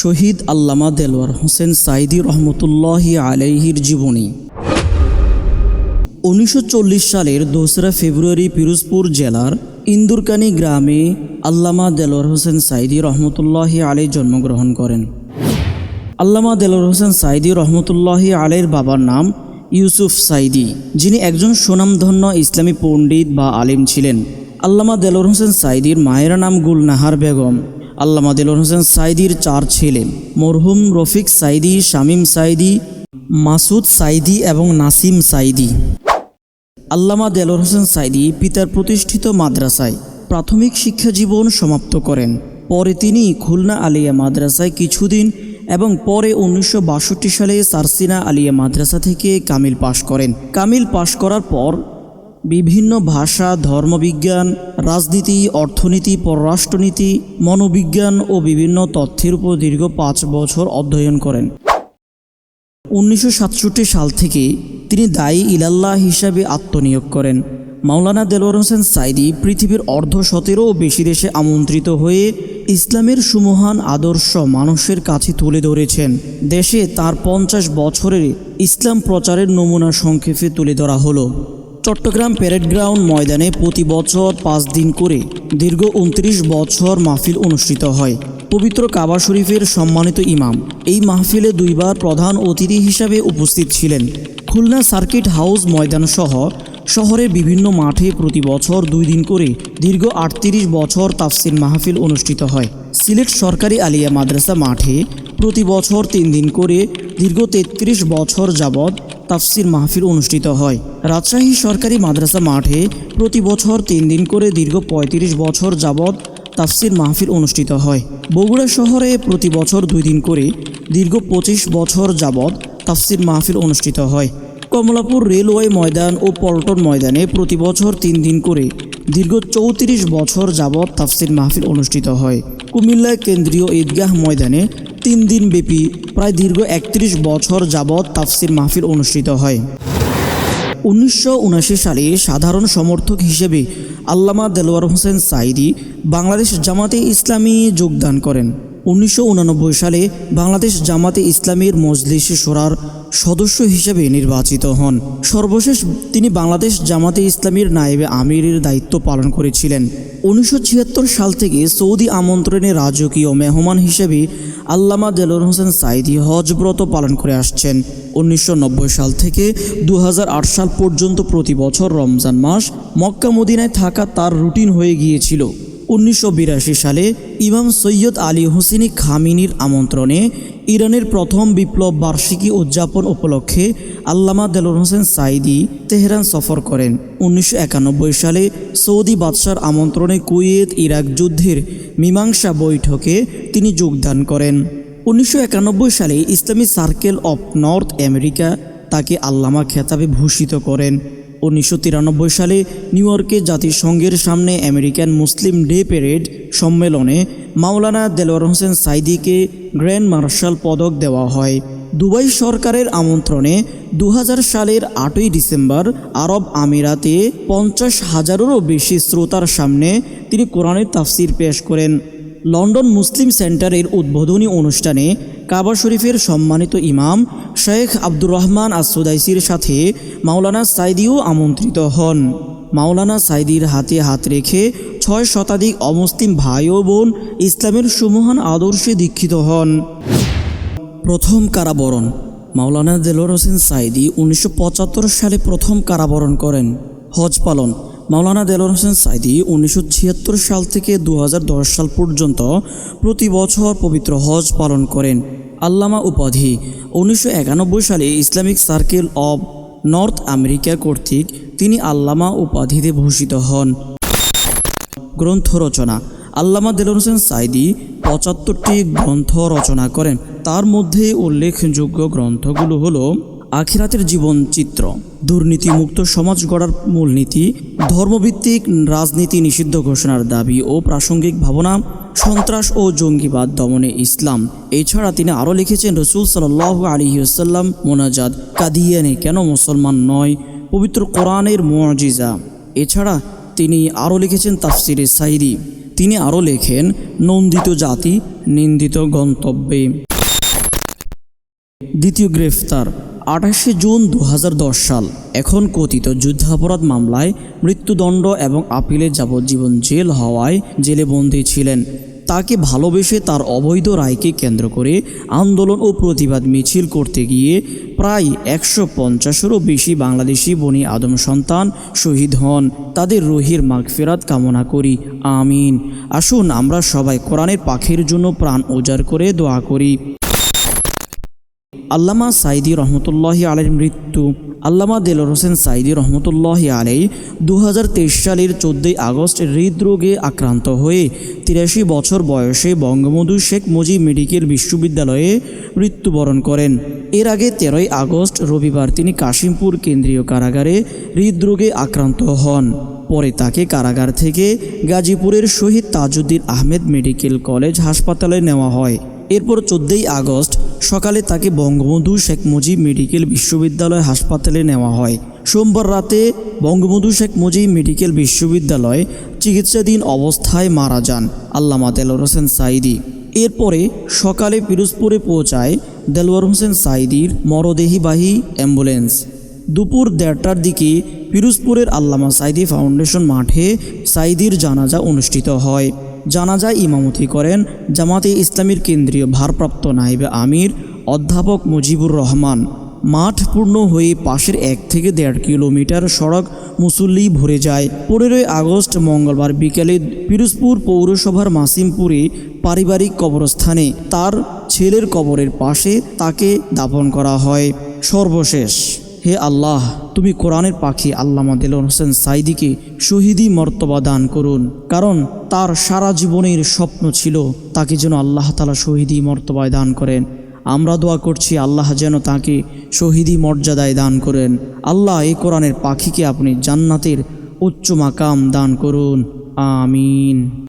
শহীদ আল্লামা দেলওয়ার হোসেন সাইদি রহমতুল্লাহি আলাইহির জীবনী। উনিশশো চল্লিশ সালের দোসরা ফেব্রুয়ারি পিরোজপুর জেলার ইন্দুরকানি গ্রামে আল্লামা দেলোয়ার হোসেন সাইদি রহমতুল্লাহি আলাই জন্মগ্রহণ করেন। আল্লামা দেলোয়ার হোসেন সাইদি রহমতুল্লাহি আলাইয়ের বাবার নাম ইউসুফ সাইদি যিনি একজন সুনামধন্য ইসলামী পণ্ডিত বা আলিম ছিলেন। আল্লামা দেলোয়ার হোসেন সাইদির মায়ের নাম গুলনাহার বেগম। আল্লামা দেলোয়ার হোসেন সাইদির চার ছেলে, মরহুম রফিক সাইদি, শামীম সাইদি, মাসুদ সাইদি এবং নাসিম সাইদি। আল্লামা দেলোয়ার হোসেন সাইদি পিতার প্রতিষ্ঠিত মাদ্রাসায় প্রাথমিক শিক্ষা জীবন সমাপ্ত করেন। পরে তিনি খুলনা আলিয়া মাদ্রাসায় কিছুদিন এবং পরে উনিশশো বাষট্টি সালে সারসিনা আলিয়া মাদ্রাসা থেকে কামিল পাশ করেন। কামিল পাশ করার পর বিভিন্ন ভাষা, ধর্মবিজ্ঞান, রাজনীতি, অর্থনীতি, পররাষ্ট্রনীতি, মনোবিজ্ঞান ও বিভিন্ন তথ্যের উপর দীর্ঘ পাঁচ বছর অধ্যয়ন করেন। উনিশশো সাতষট্টি সাল থেকে তিনি দায়ী ইলাল্লাহ হিসাবে আত্মনিয়োগ করেন। মাওলানা দেলোয়ার হোসেন সাইদি পৃথিবীর অর্ধ শতেরও বেশি দেশে আমন্ত্রিত হয়ে ইসলামের সুমহান আদর্শ মানুষের কাছে তুলে ধরেছেন। দেশে তার পঞ্চাশ বছরের ইসলাম প্রচারের নমুনা সংক্ষেপে তুলে ধরা হলো। চট্টগ্রাম প্যারেড গ্রাউন্ড ময়দানে প্রতি বছর পাঁচ দিন করে দীর্ঘ উনত্রিশ বছর মাহফিল অনুষ্ঠিত হয়। পবিত্র কাবা শরীফের সম্মানিত ইমাম। এই মাহফিলে দুইবার প্রধান অতিথি হিসাবে উপস্থিত ছিলেন। খুলনা সার্কিট হাউস ময়দান সহ শহরের বিভিন্ন মাঠে প্রতি বছর দুই দিন করে দীর্ঘ আটত্রিশ বছর তাফসির মাহফিল অনুষ্ঠিত হয়। সিলেট সরকারি আলিয়া মাদ্রাসা মাঠে প্রতি বছর তিন দিন করে দীর্ঘ তেত্রিশ বছর যাবৎ তাফসির মাহফিল অনুষ্ঠিত হয়। রাজশাহী সরকারি মাদ্রাসা মাঠে প্রতি বছর তিন দিন করে দীর্ঘ পঁয়ত্রিশ বছর যাবৎ তাফসির মাহফিল অনুষ্ঠিত হয়। বগুড়া শহরে প্রতি বছর দুই দিন করে দীর্ঘ পঁচিশ বছর যাবৎ তাফসির মাহফিল অনুষ্ঠিত হয়। কমলাপুর রেলওয়ে ময়দান ও পল্টন ময়দানে প্রতি বছর তিন দিন করে দীর্ঘ চৌত্রিশ বছর যাবৎ তাফসির মাহফিল অনুষ্ঠিত হয়। কুমিল্লা কেন্দ্রীয় ঈদগাহ ময়দানে তিন দিন ব্যাপী প্রায় দীর্ঘ একত্রিশ বছর যাবৎ তাফসির মাহফিল অনুষ্ঠিত হয়। উনিশশো সালে সাধারণ সমর্থক হিসেবে আল্লামা দেলোয়ার হোসেন সাইদি বাংলাদেশ জামাতে ইসলামী যোগদান করেন। উনিশশো সালে বাংলাদেশ জামাতে ইসলামীর মজলিসে সোরার সদস্য হিসেবে নির্বাচিত হন। সর্বশেষ তিনি বাংলাদেশ জামাতে ইসলামীর নায়েবে আমিরের দায়িত্ব পালন করেছিলেন। উনিশশো ছিয়াত্তর সাল থেকে সৌদি আমন্ত্রণে রাজকীয় মেহমান হিসেবে আল্লামা দেলোয়ার হোসেন সাইদি হজব্রত পালন করে আসছেন। উনিশশো নব্বই সাল থেকে দু হাজার আট সাল পর্যন্ত প্রতি বছর রমজান মাস মক্কা মদিনায় থাকা তার রুটিন হয়ে গিয়েছিল। উনিশশো বিরাশি সালে ইমাম সৈয়দ আলী হোসেনি খামিনীর আমন্ত্রণে ইরানের প্রথম বিপ্লব বার্ষিকী উদযাপন উপলক্ষে আল্লামা দেলোর হোসেন সাইদি তেহরান সফর করেন। উনিশশো একানব্বই সালে সৌদি বাদশার আমন্ত্রণে কুয়েত, ইরাক যুদ্ধের মীমাংসা বৈঠকে তিনি যোগদান করেন। উনিশশো একানব্বই সালে ইসলামী সার্কেল অফ নর্থ আমেরিকা তাকে আল্লামা খেতাবে ভূষিত করেন। উনিশশো তিরানব্বই সালে নিউ ইয়র্কে জাতিসংঘের সামনে আমেরিকান মুসলিম ডে প্যারেড সম্মেলনে মাওলানা দেলোয়ার হোসেন সাইদিকে গ্র্যান্ড মার্শাল পদক দেওয়া হয়। দুবাই সরকারের আমন্ত্রণে দু হাজার সালের আটই ডিসেম্বর আরব আমিরাতে পঞ্চাশ হাজারেরও বেশি শ্রোতার সামনে তিনি কোরআনের তাফসির পেশ করেন। লন্ডন মুসলিম সেন্টারের উদ্বোধনী অনুষ্ঠানে কাবা শরীফের সম্মানিত ইমাম শেখ আব্দুর রহমান আসুদাইসির সাথে মাওলানা সাইদিও আমন্ত্রিত হন। মাওলানা সাইদির হাতে হাত রেখে ছয় শতাধিক অমুসলিম ভাই ও বোন ইসলামের সুমহান আদর্শে দীক্ষিত হন। প্রথম কারাবরণ। মাওলানা দেলোয়ার হোসেন সাইদি উনিশশো পঁচাত্তর সালে প্রথম কারাবরণ করেন। হজ পালন। মাওলানা দেলোয়ার হোসেন সাইদি উনিশশো ছিয়াত্তর সাল থেকে দু হাজার দশ সাল পর্যন্ত প্রতি বছর পবিত্র হজ পালন করেন। আল্লামা উপাধি উনিশশো একানব্বই সালে Islamic circle of North America কর্তৃক তিনি আল্লামা উপাধিতে ভূষিত হন। গ্রন্থ রচনা। আল্লামা দেলোয়ার হোসেন সাইদি পঁচাত্তরটি গ্রন্থ রচনা করেন। তার মধ্যে উল্লেখযোগ্য গ্রন্থগুলো হলো আখিরাতের জীবন চিত্র। দুর্নীতিমুক্ত সমাজ গড়ার মূলনীতি ধর্মভিত্তিক রাজনীতি নিষিদ্ধ ঘোষণার দাবি ও প্রাসঙ্গিক ভাবনা, সন্ত্রাস ও জঙ্গিবাদ দমনে ইসলাম। এছাড়া তিনি আরও লিখেছেন, রসুল সাল্লাহ আলিহাসাল্লাম মোনাজাদ কাদিয়ানে কেন মুসলমান নয়? পবিত্র কোরআনের মুআজিজা এছাড়া তিনি আরও লিখেছেন, তাফসিরে সাইদি তিনি আরও লেখেন, নন্দিত জাতি, নিন্দিত গন্তব্যে। দ্বিতীয় গ্রেফতার। আঠাশে জুন দু হাজার দশ সাল। এখন কথিত যুদ্ধাপরাধ মামলায় মৃত্যুদণ্ড এবং আপিলে যাবজ্জীবন জেল হওয়ায় জেলে বন্দী ছিলেন। তাকে ভালোবেসে তার অবৈধ রায়কে কেন্দ্র করে আন্দোলন ও প্রতিবাদ মিছিল করতে গিয়ে প্রায় একশো পঞ্চাশেরও বেশি বাংলাদেশি বনি আদম সন্তান শহীদ হন। তাদের রহির মাগফেরাত কামনা করি। আমিন। আসুন আমরা সবাই কোরআনের পাখির জন্য প্রাণ উজাড় করে দোয়া করি। আল্লামা সাইদি রহমতুল্লাহি আলের মৃত্যু। আল্লামা দেলর হোসেন সাইদি রহমতুল্লাহি আলাই দু সালের চোদ্দোই আগস্ট হৃদরোগে আক্রান্ত হয়ে তিরাশি বছর বয়সে বঙ্গবন্ধু শেখ মুজিব মেডিকেল বিশ্ববিদ্যালয়ে মৃত্যুবরণ করেন। এর আগে তেরোই আগস্ট রবিবার তিনি কাশিমপুর কেন্দ্রীয় কারাগারে হৃদরোগে আক্রান্ত হন। পরে তাকে কারাগার থেকে গাজীপুরের শহীদ তাজউদ্দিন আহমেদ মেডিকেল কলেজ হাসপাতালে নেওয়া হয়। এরপর চোদ্দই আগস্ট সকালে তাকে বঙ্গবন্ধু শেখ মুজিব মেডিকেল বিশ্ববিদ্যালয় হাসপাতালে নেওয়া হয়। সোমবার রাতে বঙ্গবন্ধু শেখ মুজিব মেডিকেল বিশ্ববিদ্যালয়ে চিকিৎসাধীন অবস্থায় মারা যান আল্লামা দেলোর হোসেন সাইদি এরপরে সকালে পিরোজপুরে পৌঁছায় দেলোয়ার হোসেন সাইদির মরদেহিবাহী অ্যাম্বুলেন্স। দুপুর দেড়টার দিকে পিরোজপুরের আল্লামা সাইদি ফাউন্ডেশন মাঠে সাইদির জানাজা অনুষ্ঠিত হয়। জানাজায় ইমামতি করেন জামাতে ইসলামীর কেন্দ্রীয় ভারপ্রাপ্ত নাইবে আমির, অধ্যাপক মুজিবুর রহমান। মাঠ পূর্ণ হয়ে পাশের এক থেকে দেড় কিলোমিটার সড়ক মুসল্লি ভরে যায়। পনেরোই আগস্ট মঙ্গলবার বিকেলে পিরোজপুর পৌরসভার মাসিমপুরে পারিবারিক কবরস্থানে তার ছেলের কবরের পাশে তাকে দাপন করা হয়। সর্বশেষ হে আল্লাহ, তুমি কোরআনের পাখি আল্লামা দেলন হোসেন সাইদিকে শহীদি মর্তবা দান করুন। কারণ তার সারা জীবনের স্বপ্ন ছিল তাকে যেন আল্লাহ তালা শহীদি মর্তবায় দান করেন। আমরা দোয়া করছি আল্লাহ যেন তাকে শহীদি মর্যাদায় দান করেন। আল্লাহ এই কোরআনের পাখিকে আপনি জান্নাতের উচ্চ মাকাম দান করুন। আমিন।